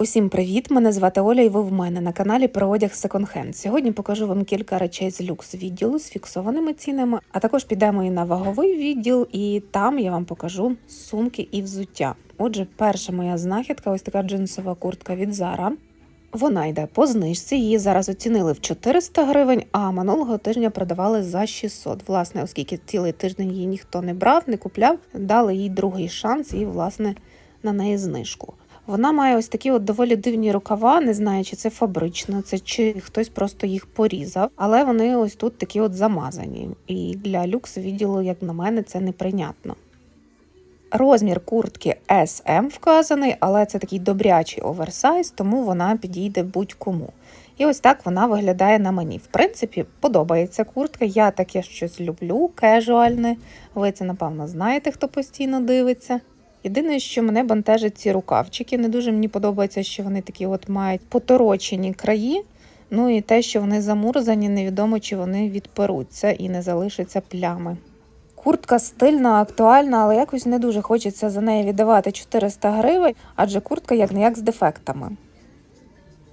Усім привіт! Мене звати Оля, і ви в мене на каналі про одяг секонд-хенд. Сьогодні покажу вам кілька речей з люкс відділу з фіксованими цінами, а також підемо і на ваговий відділ, і там я вам покажу сумки і взуття. Отже, перша моя знахідка ось така джинсова куртка від Zara. Вона йде по знижці, її зараз оцінили в 400 гривень, а минулого тижня продавали за 600. Власне, оскільки цілий тиждень її ніхто не брав, не купляв, дали їй другий шанс і, власне, на неї знижку. Вона має ось такі от доволі дивні рукава, не знаю, чи це фабрично, це чи хтось просто їх порізав, але вони ось тут такі от замазані. І для люкс відділу, як на мене, це неприйнятно. Розмір куртки SM вказаний, але це такий добрячий оверсайз, тому вона підійде будь-кому. І ось так вона виглядає на мені. В принципі, подобається куртка. Я таке щось люблю, кежуальне. Ви це, напевно, знаєте, хто постійно дивиться. Єдине, що мене бентежить ці рукавчики. Не дуже мені подобається, що вони такі от мають поторочені краї. Ну і те, що вони замурзані, невідомо чи вони відперуться і не залишаться плями. Куртка стильна, актуальна, але якось не дуже хочеться за неї віддавати 400 гривень, адже куртка як не як з дефектами.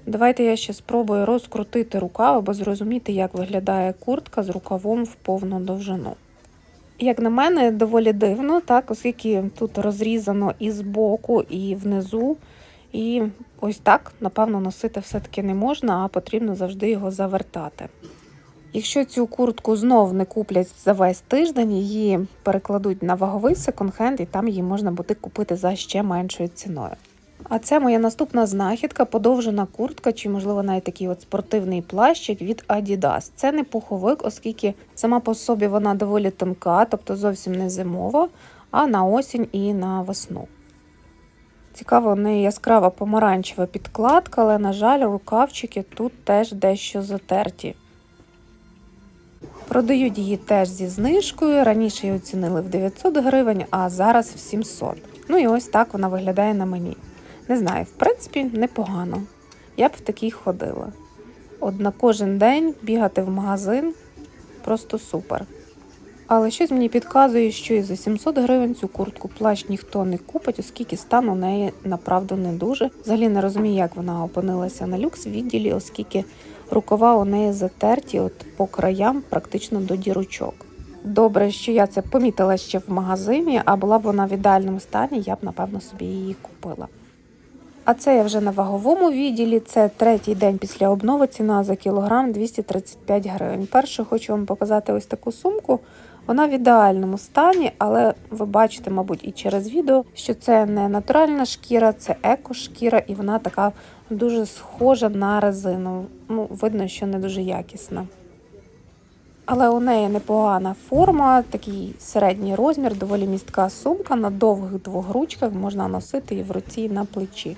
Давайте я ще спробую розкрутити рукав, аби зрозуміти, як виглядає куртка з рукавом в повну довжину. Як на мене, доволі дивно, так, оскільки тут розрізано і збоку, і внизу. І ось так, напевно, носити все-таки не можна, а потрібно завжди його завертати. Якщо цю куртку знов не куплять за весь тиждень, її перекладуть на ваговий секонд-хенд, і там її можна буде купити за ще меншою ціною. А це моя наступна знахідка, подовжена куртка, чи, можливо, навіть такий от спортивний плащик від Adidas. Це не пуховик, оскільки сама по собі вона доволі тонка, тобто зовсім не зимова, а на осінь і на весну. Цікаво, у неї яскрава помаранчева підкладка, але, на жаль, рукавчики тут теж дещо затерті. Продають її теж зі знижкою. Раніше її оцінили в 900 гривень, а зараз в 700. Ну і ось так вона виглядає на мені. Не знаю, в принципі, непогано. Я б в такій ходила. От на кожен день бігати в магазин просто супер. Але щось мені підказує, що і за 700 гривень цю куртку плащ ніхто не купить, оскільки стан у неї направду не дуже. Взагалі не розумію, як вона опинилася на люкс відділі, оскільки рукава у неї затерті от по краям практично до дірочок. Добре, що я це помітила ще в магазині, а була б вона в ідеальному стані, я б напевно собі її купила. А це я вже на ваговому відділі. Це третій день після обнови. Ціна за кілограм 235 гривень. Перше хочу вам показати ось таку сумку. Вона в ідеальному стані, але ви бачите, мабуть, і через відео, що це не натуральна шкіра, це еко-шкіра, і вона така дуже схожа на резину. Ну, видно, що не дуже якісна. Але у неї непогана форма, такий середній розмір, доволі містка сумка. На довгих двох ручках можна носити і в руці, і на плечі.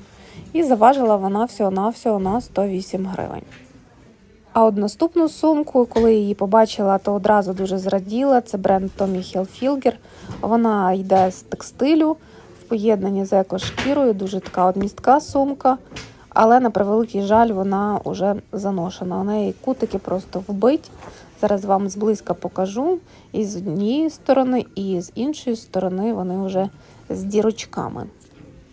І заважила вона всього-навсього на 108 гривень. А от наступну сумку, коли її побачила, то одразу дуже зраділа. Це бренд Tommy Hilfiger. Вона йде з текстилю в поєднанні з екошкірою, дуже така от містка сумка. Але на превеликий жаль, вона вже заношена. У неї кутики просто вбить. Зараз вам зблизька покажу. І з однієї сторони, і з іншої сторони вони вже з дірочками.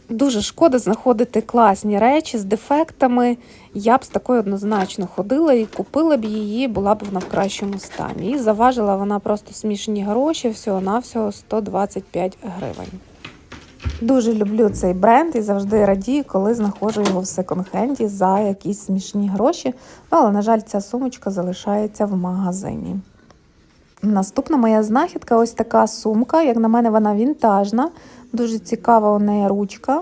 Дуже шкода знаходити класні речі з дефектами. Я б з такою однозначно ходила і купила б її, була б вона в кращому стані. І заважила вона просто смішні гроші, всього-навсього 125 гривень. Дуже люблю цей бренд і завжди радію, коли знаходжу його в секонд-хенді за якісь смішні гроші. Ну, але, на жаль, ця сумочка залишається в магазині. Наступна моя знахідка ось така сумка. Як на мене, вона вінтажна. Дуже цікава у неї ручка.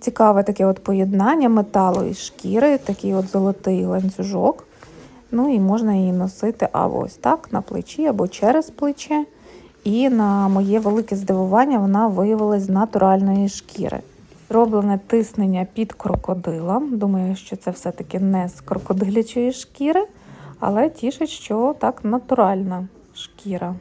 Цікаве таке от поєднання металу і шкіри, такий от золотий ланцюжок. Ну і можна її носити або ось так на плечі, або через плече. І на моє велике здивування вона виявилась з натуральної шкіри. Роблене тиснення під крокодила. Думаю, що це все-таки не з крокодилячої шкіри, але тішить, що так натуральна шкіра.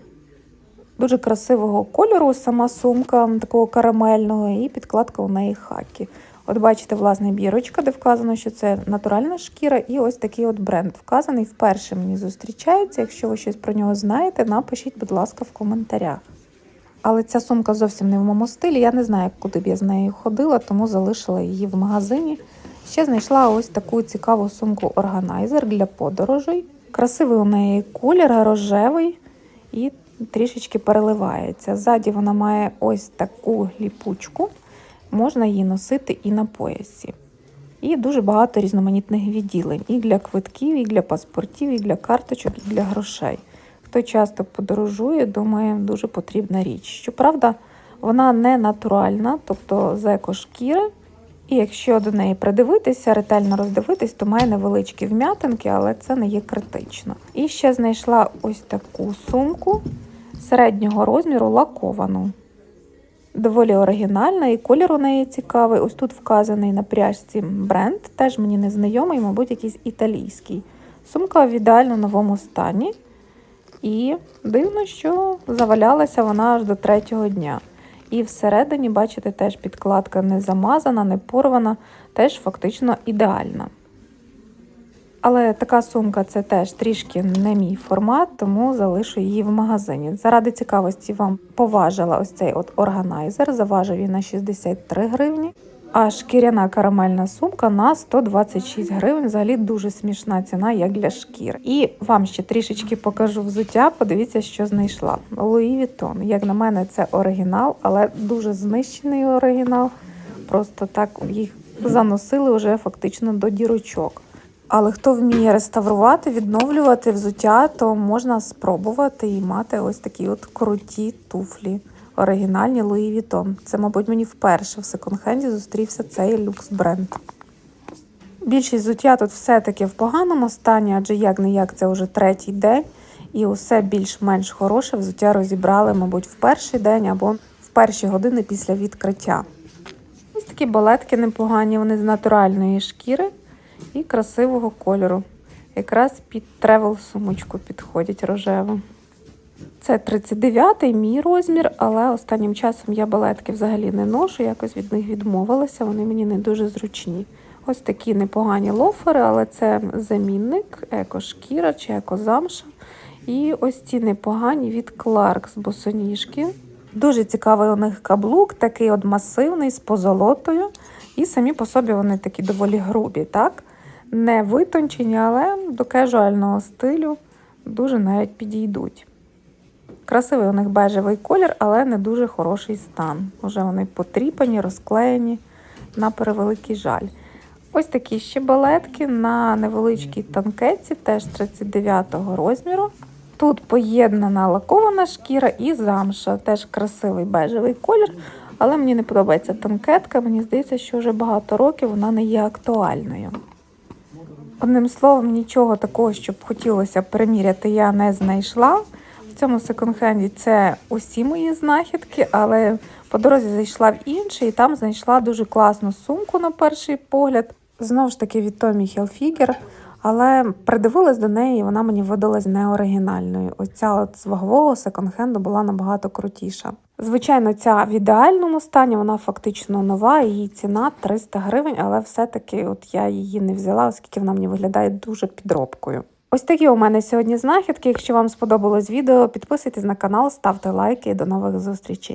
Дуже красивого кольору сама сумка, такого карамельного, і підкладка у неї хакі. От бачите, власне, бірочка, де вказано, що це натуральна шкіра, і ось такий от бренд вказаний. Вперше мені зустрічається. Якщо ви щось про нього знаєте, напишіть, будь ласка, в коментарях. Але ця сумка зовсім не в моєму стилі. Я не знаю, куди б я з нею ходила, тому залишила її в магазині. Ще знайшла ось таку цікаву сумку органайзер для подорожей. Красивий у неї колір, рожевий і трішечки переливається. Ззаді вона має ось таку ліпучку, можна її носити і на поясі. І дуже багато різноманітних відділень і для квитків, і для паспортів, і для карточок, і для грошей. Хто часто подорожує, думає, дуже потрібна річ. Щоправда, вона не натуральна, тобто з екошкіри. І якщо до неї придивитися, ретельно роздивитись, то має невеличкі вм'ятинки, але це не є критично. І ще знайшла ось таку сумку середнього розміру лаковану. Доволі оригінальна, і колір у неї цікавий. Ось тут вказаний на пряжці бренд, теж мені незнайомий, мабуть, якийсь італійський. Сумка в ідеально новому стані. І дивно, що завалялася вона аж до третього дня. І всередині, бачите, теж підкладка не замазана, не порвана, теж фактично ідеальна. Але така сумка це теж трішки не мій формат, тому залишу її в магазині. Заради цікавості вам поважила ось цей от органайзер, заважив він на 63 гривні. А шкіряна карамельна сумка на 126 гривень. Взагалі дуже смішна ціна, як для шкір. І вам ще трішечки покажу взуття. Подивіться, що знайшла. Луї Вітон. Як на мене, це оригінал, але дуже знищений оригінал. Просто так їх заносили вже фактично до дірочок. Але хто вміє реставрувати, відновлювати взуття, то можна спробувати і мати ось такі от круті туфлі. Оригінальні Луї Вітон. Це, мабуть, мені вперше в секонд-хенді зустрівся цей люкс бренд. Більшість взуття тут все-таки в поганому стані, адже як не як це вже третій день, і усе більш-менш хороше взуття розібрали, мабуть, в перший день або в перші години після відкриття. Ось такі балетки непогані, вони з натуральної шкіри і красивого кольору. Якраз під тревел сумочку підходять рожеву. Це 39-й мій розмір, але останнім часом я балетки взагалі не ношу, якось від них відмовилася, вони мені не дуже зручні. Ось такі непогані лофери, але це замінник, екошкіра чи екозамша. І ось ці непогані від Clarks босоніжки. Дуже цікавий у них каблук, такий от масивний з позолотою. І самі по собі вони такі доволі грубі, так? Не витончені, але до кежуального стилю дуже навіть підійдуть. Красивий у них бежевий колір, але не дуже хороший стан. Уже вони потріпані, розклеєні на перевеликий жаль. Ось такі ще балетки на невеличкій танкетці, теж 39-го розміру. Тут поєднана лакована шкіра і замша, теж красивий бежевий колір, але мені не подобається танкетка. Мені здається, що вже багато років вона не є актуальною. Одним словом, нічого такого, щоб хотілося приміряти, я не знайшла. В цьому секонд-хенді це усі мої знахідки, але по дорозі зайшла в інший і там знайшла дуже класну сумку на перший погляд. Знову ж таки від Tommy Hilfiger, але придивилась до неї, вона мені видалась неоригінальною. Оця от з вагового секонд-хенду була набагато крутіша. Звичайно, ця в ідеальному стані, вона фактично нова, її ціна 300 гривень, але все-таки от я її не взяла, оскільки вона мені виглядає дуже підробкою. Ось такі у мене сьогодні знахідки. Якщо вам сподобалось відео, підписуйтесь на канал, ставте лайки і до нових зустрічей.